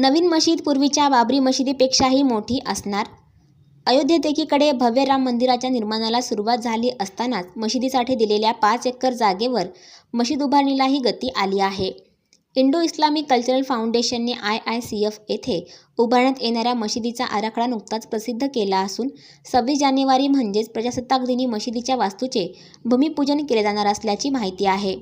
नवीन मशीद पूर्वीच्या बाबरी मशिदीपेक्षाही मोठी असणार. अयोध्येत एकीकडे भव्य राम मंदिराच्या निर्माणाला सुरुवात झाली असतानाच मशिदीसाठी दिलेल्या पाच एकर जागेवर मशीद उभारणीलाही गती आली आहे. इंडो इस्लामिक कल्चरल फाउंडेशनने आय आय सी एफ येथे उभारण्यात येणाऱ्या मशिदीचा आराखडा नुकताच प्रसिद्ध केला असून सव्वीस जानेवारी म्हणजेच प्रजासत्ताक दिनी मशिदीच्या वास्तूचे भूमिपूजन केले जाणार असल्याची माहिती आहे.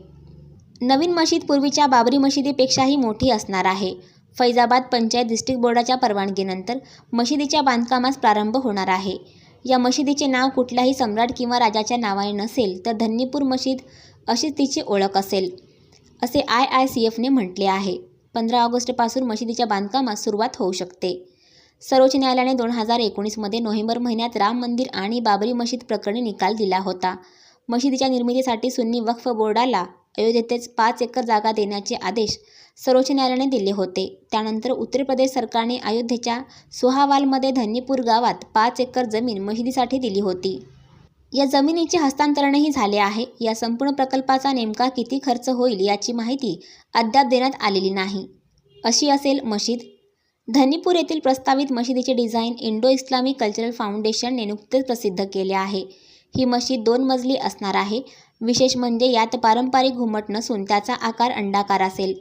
नवीन मशीद पूर्वीच्या बाबरी मशिदीपेक्षाही मोठी असणार आहे. फैजाबाद पंचायत डिस्ट्रिक्ट बोर्डाच्या परवानगीनंतर मशिदीच्या बांधकामास प्रारंभ होणार आहे. या मशिदीचे नाव कुठल्याही सम्राट किंवा राजाच्या नावाने नसेल तर धन्नीपूर मशीद अशीच तिची ओळख असेल असे आय आय सी एफने म्हटले आहे. पंधरा ऑगस्टपासून मशिदीच्या बांधकामास सुरुवात होऊ शकते. सर्वोच्च न्यायालयाने दोन हजार एकोणीसमध्ये नोव्हेंबर महिन्यात राम मंदिर आणि बाबरी मशीद प्रकरणी निकाल दिला होता. मशिदीच्या निर्मितीसाठी सुन्नी वक्फ बोर्डाला अयोध्येतच पाच एकर जागा देण्याचे आदेश सर्वोच्च न्यायालयाने दिले होते. त्यानंतर उत्तर प्रदेश सरकारने अयोध्येच्या सोहावालमध्ये धन्नीपूर गावात पाच एकर जमीन मशिदीसाठी दिली होती. या जमिनीचे हस्तांतरणही झाले आहे. या संपूर्ण प्रकल्पाचा नेमका किती खर्च होईल याची माहिती अद्याप देण्यात आलेली नाही. अशी असेल मशीद. धनीपूर येथील प्रस्तावित मशिदीचे डिझाईन इंडो इस्लामिक कल्चरल फाउंडेशनने नुकतेच प्रसिद्ध केले आहे. ही मशीद दोन मजली असणार आहे. विशेष म्हणजे यात पारंपरिक घुमट नसून त्याचा आकार अंडाकार असेल.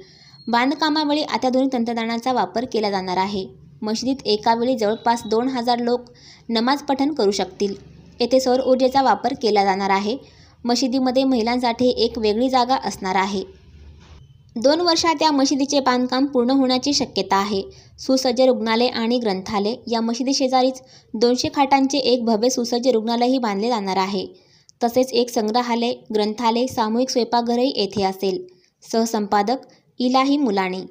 बांधकामावेळी अत्याधुनिक तंत्रज्ञानाचा वापर केला जाणार आहे. मशिदीत एकावेळी जवळपास दोन हजार लोक नमाज पठण करू शकतील. येथे सौर ऊर्जेचा वापर केला जाणार आहे. मशिदीमध्ये महिलांसाठी एक वेगळी जागा असणार आहे. दोन वर्षात या मशिदीचे बांधकाम पूर्ण होण्याची शक्यता आहे. सुसज्ज रुग्णालय आणि ग्रंथालय. या मशिदी शेजारीच दोनशे खाटांचे एक भव्य सुसज्ज रुग्णालयही बांधले जाणार आहे. तसेच एक संग्रहालय ग्रंथालय सामूहिक स्वयंपाकघरही येथे असेल. सहसंपादक इलाही मुलाणी.